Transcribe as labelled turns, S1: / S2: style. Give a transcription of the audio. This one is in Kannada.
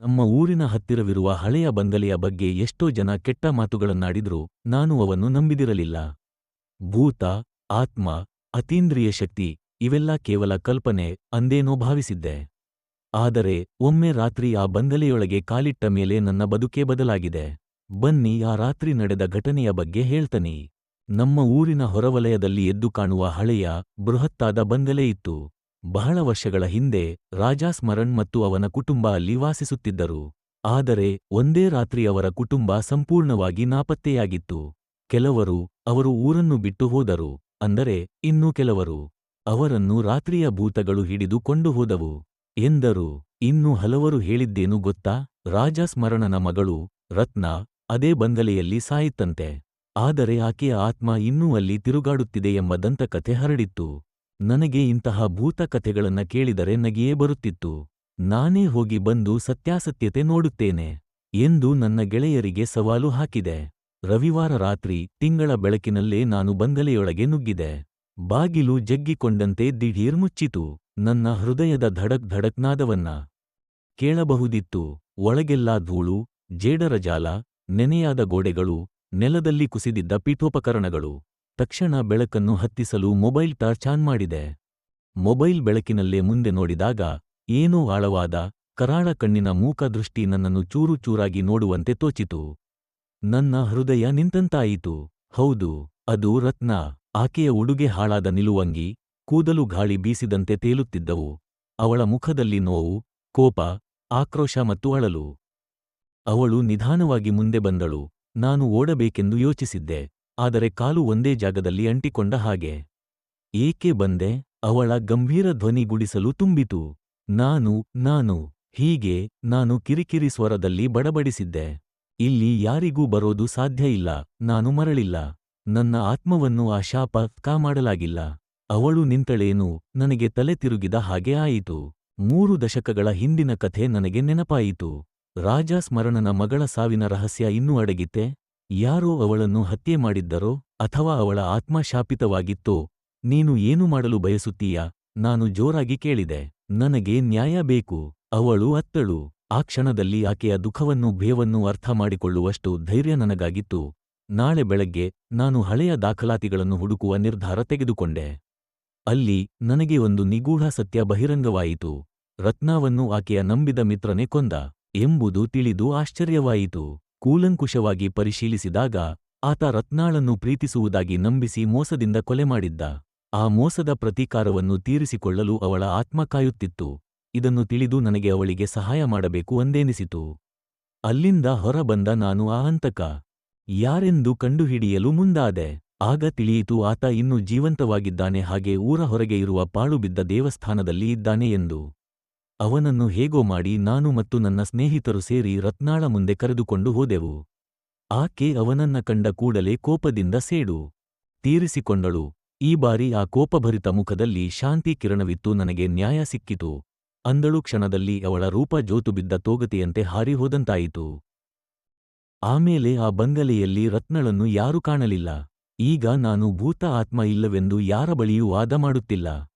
S1: ನಮ್ಮ ಊರಿನ ಹತ್ತಿರವಿರುವ ಹಳೆಯ ಬಂಗಲೆಯ ಬಗ್ಗೆ ಎಷ್ಟೋ ಜನ ಕೆಟ್ಟ ಮಾತುಗಳನ್ನಾಡಿದ್ರು ನಾನು ಅವನ್ನು ನಂಬಿದಿರಲಿಲ್ಲ. ಭೂತ, ಆತ್ಮ, ಅತೀಂದ್ರಿಯ ಶಕ್ತಿ ಇವೆಲ್ಲ ಕೇವಲ ಕಲ್ಪನೆ ಅಂದೇನೋ ಭಾವಿಸಿದ್ದೆ. ಆದರೆ ಒಮ್ಮೆ ರಾತ್ರಿ ಆ ಬಂದಲೆಯೊಳಗೆ ಕಾಲಿಟ್ಟ ಮೇಲೆ ನನ್ನ ಬದುಕೇ ಬದಲಾಗಿದೆ. ಬನ್ನಿ ಆ ರಾತ್ರಿ ನಡೆದ ಘಟನೆಯ ಬಗ್ಗೆ ಹೇಳ್ತನಿ. ನಮ್ಮ ಊರಿನ ಹೊರವಲಯದಲ್ಲಿ ಎದ್ದು ಕಾಣುವ ಹಳೆಯ, ಬೃಹತ್ತಾದ ಬಂಗಲೆ ಇತ್ತು. ಬಹಳ ವರ್ಷಗಳ ಹಿಂದೆ ರಾಜಾ ಸ್ಮರಣ್ ಮತ್ತು ಅವನ ಕುಟುಂಬ ಅಲ್ಲಿ ವಾಸಿಸುತ್ತಿದ್ದರು. ಆದರೆ ಒಂದೇ ರಾತ್ರಿ ಅವರ ಕುಟುಂಬ ಸಂಪೂರ್ಣವಾಗಿ ನಾಪತ್ತೆಯಾಗಿತ್ತು. ಕೆಲವರು ಅವರು ಊರನ್ನು ಬಿಟ್ಟು ಹೋದರು, ಅಂದರೆ ಇನ್ನೂ ಕೆಲವರು ಅವರನ್ನು ರಾತ್ರಿಯ ಭೂತಗಳು ಹಿಡಿದು ಕೊಂಡು ಹೋದವು. ಎಂದರು, ಇನ್ನು ಹಲವರು ಹೇಳಿದ್ದೇನು ಗೊತ್ತಾ? ರಾಜಾ ಸ್ಮರಣನ ಮಗಳು ರತ್ನ ಅದೇ ಬಂಗಲೆಯಲ್ಲಿ ಸಾಯಿತ್ತಂತೆ. ಆದರೆ ಆಕೆಯ ಆತ್ಮ ಇನ್ನೂ ಅಲ್ಲಿ ತಿರುಗಾಡುತ್ತಿದೆ ಎಂಬ ದಂತಕಥೆ ಹರಡಿತ್ತು. ನನಗೆ ಇಂತಹ ಭೂತ ಕಥೆಗಳನ್ನ ಕೇಳಿದರೆ ನಗಿಯೇ ಬರುತ್ತಿತ್ತು. ನಾನೇ ಹೋಗಿ ಬಂದು ಸತ್ಯಾಸತ್ಯತೆ ನೋಡುತ್ತೇನೆ ಎಂದು ನನ್ನ ಗೆಳೆಯರಿಗೆ ಸವಾಲು ಹಾಕಿದೆ. ರವಿವಾರ ರಾತ್ರಿ ತಿಂಗಳ ಬೆಳಕಿನಲ್ಲೇ ನಾನು ಬಂಗಲೆಯೊಳಗೆ ನುಗ್ಗಿದೆ. ಬಾಗಿಲು ಜಗ್ಗಿಕೊಂಡಂತೆ ದಿಢೀರ್ ಮುಚ್ಚಿತು. ನನ್ನ ಹೃದಯದ ಧಡಕ್ ಧಡಕ್ನಾದವನ್ನ ಕೇಳಬಹುದಿತ್ತು. ಒಳಗೆಲ್ಲಾ ಧೂಳು, ಜೇಡರ ಜಾಲ, ನೆನೆಯಾದ ಗೋಡೆಗಳು, ನೆಲದಲ್ಲಿ ಕುಸಿದಿದ್ದ ಪೀಠೋಪಕರಣಗಳು. ತಕ್ಷಣ ಬೆಳಕನ್ನು ಹತ್ತಿಸಲು ಮೊಬೈಲ್ ಟಾರ್ಚ್ ಆನ್ ಮಾಡಿದೆ. ಮೊಬೈಲ್ ಬೆಳಕಿನಲ್ಲೇ ಮುಂದೆ ನೋಡಿದಾಗ, ಏನೋ ಆಳವಾದ, ಕರಾಳ ಕಣ್ಣಿನ ಮೂಕದೃಷ್ಟಿ ನನ್ನನ್ನು ಚೂರು ಚೂರಾಗಿ ನೋಡುವಂತೆ ತೋಚಿತು. ನನ್ನ ಹೃದಯ ನಿಂತಂತಾಯಿತು. ಹೌದು, ಅದು ರತ್ನ, ಆಕೆಯ ಉಡುಗೆ ಹಾಳಾದ ನಿಲುವಂಗಿ, ಕೂದಲು ಗಾಳಿ ಬೀಸಿದಂತೆ ತೇಲುತ್ತಿದ್ದವು. ಅವಳ ಮುಖದಲ್ಲಿ ನೋವು, ಕೋಪ, ಆಕ್ರೋಶ ಮತ್ತು ಅಳಲು. ಅವಳು ನಿಧಾನವಾಗಿ ಮುಂದೆ ಬಂದಳು. ನಾನು ಓಡಬೇಕೆಂದು ಯೋಚಿಸಿದ್ದೆ. ಆದರೆ ಕಾಲು ಒಂದೇ ಜಾಗದಲ್ಲಿ ಅಂಟಿಕೊಂಡ ಹಾಗೆ. ಏಕೆ ಬಂದೆ? ಅವಳ ಗಂಭೀರ ಧ್ವನಿ ಗುಡಿಸಲು ತುಂಬಿತು. ನಾನು ನಾನು, ಹೀಗೆ ನಾನು ಕಿರಿಕಿರಿ ಸ್ವರದಲ್ಲಿ ಬಡಬಡಿಸಿದ್ದೆ. ಇಲ್ಲಿ ಯಾರಿಗೂ ಬರೋದು ಸಾಧ್ಯ ಇಲ್ಲ, ನಾನು ಮರಳಿಲ್ಲ. ನನ್ನ ಆತ್ಮವನ್ನು ಆ ಶಾಪ ಮಾಡಲಾಗಿಲ್ಲ. ಅವಳು ನಿಂತಳೇನು? ನನಗೆ ತಲೆ ತಿರುಗಿದ ಹಾಗೆ ಆಯಿತು. ಮೂರು ದಶಕಗಳ ಹಿಂದಿನ ಕಥೆ ನನಗೆ ನೆನಪಾಯಿತು. ರಾಜಾ ಸ್ಮರಣನ ಮಗಳ ಸಾವಿನ ರಹಸ್ಯ ಇನ್ನೂ ಅಡಗಿತ್ತೆ. ಯಾರೋ ಅವಳನ್ನು ಹತ್ಯೆ ಮಾಡಿದ್ದರೋ ಅಥವಾ ಅವಳ ಆತ್ಮ ಶಾಪಿತವಾಗಿತ್ತೋ ನೀನು ಏನು ಮಾಡಲು ಬಯಸುತ್ತೀಯಾ? ನಾನು ಜೋರಾಗಿ ಕೇಳಿದೆ. ನನಗೆ ನ್ಯಾಯ ಬೇಕು. ಅವಳು ಅತ್ತಳು. ಆ ಕ್ಷಣದಲ್ಲಿ ಆಕೆಯ ದುಃಖವನ್ನು ಭೇವನ್ನು ಅರ್ಥ ಮಾಡಿಕೊಳ್ಳುವಷ್ಟು ಧೈರ್ಯ ನನಗಾಗಿತ್ತು. ನಾಳೆ ಬೆಳಗ್ಗೆ ನಾನು ಹಳೆಯ ದಾಖಲಾತಿಗಳನ್ನು ಹುಡುಕುವ ನಿರ್ಧಾರ ತೆಗೆದುಕೊಂಡೆ. ಅಲ್ಲಿ ನನಗೆ ಒಂದು ನಿಗೂಢ ಸತ್ಯ ಬಹಿರಂಗವಾಯಿತು. ರತ್ನಾವನ್ನು ಆಕೆಯ ನಂಬಿದ ಮಿತ್ರನೇ ಕೊಂದ. ಎಂಬುದು ತಿಳಿದು ಆಶ್ಚರ್ಯವಾಯಿತು. ಕೂಲಂಕುಷವಾಗಿ ಪರಿಶೀಲಿಸಿದಾಗ, ಆತ ರತ್ನಾಳನ್ನು ಪ್ರೀತಿಸುವುದಾಗಿ ನಂಬಿಸಿ ಮೋಸದಿಂದ ಕೊಲೆ ಮಾಡಿದ್ದ. ಆ ಮೋಸದ ಪ್ರತೀಕಾರವನ್ನು ತೀರಿಸಿಕೊಳ್ಳಲು ಅವಳ ಆತ್ಮ ಕಾಯುತ್ತಿತ್ತು. ಇದನ್ನು ತಿಳಿದು ನನಗೆ ಅವಳಿಗೆ ಸಹಾಯ ಮಾಡಬೇಕು ಅಂದೆನಿಸಿತು. ಅಲ್ಲಿಂದ ಹೊರಬಂದ ನಾನು ಆ ಹಂತಕ. ಯಾರೆಂದು ಕಂಡುಹಿಡಿಯಲು ಮುಂದಾದೆ. ಆಗ ತಿಳಿಯಿತು ಆತ ಇನ್ನೂ ಜೀವಂತವಾಗಿದ್ದಾನೆ ಹಾಗೆ ಊರ ಹೊರಗೆ ಇರುವ ಪಾಳುಬಿದ್ದ ದೇವಸ್ಥಾನದಲ್ಲಿ ಇದ್ದಾನೆ ಎಂದು. ಅವನನ್ನು ಹೇಗೋ ಮಾಡಿ ನಾನು ಮತ್ತು ನನ್ನ ಸ್ನೇಹಿತರು ಸೇರಿ ರತ್ನಾಳ ಮುಂದೆ ಕರೆದುಕೊಂಡು ಹೋದೆವು. ಆಕೆ ಅವನನ್ನ ಕಂಡ ಕೂಡಲೇ ಕೋಪದಿಂದ ಸೇಡು. ತೀರಿಸಿಕೊಂಡಳು. ಈ ಬಾರಿ ಆ ಕೋಪಭರಿತ ಮುಖದಲ್ಲಿ ಶಾಂತಿ ಕಿರಣವಿತ್ತು, ನನಗೆ ನ್ಯಾಯ ಸಿಕ್ಕಿತು. ಅಂದಳು ಕ್ಷಣದಲ್ಲಿ ಅವಳ ರೂಪ ಜೋತುಬಿದ್ದ ತೋಗತೆಯಂತೆ ಹಾರಿ ಹೋದಂತಾಯಿತು. ಆಮೇಲೆ ಆ ಬಂಗಲೆಯಲ್ಲಿ ರತ್ನಳನ್ನು ಯಾರೂ ಕಾಣಲಿಲ್ಲ. ಈಗ ನಾನು ಭೂತ ಆತ್ಮ ಇಲ್ಲವೆಂದು ಯಾರ ಬಳಿಯೂ ವಾದ ಮಾಡುತ್ತಿಲ್ಲ.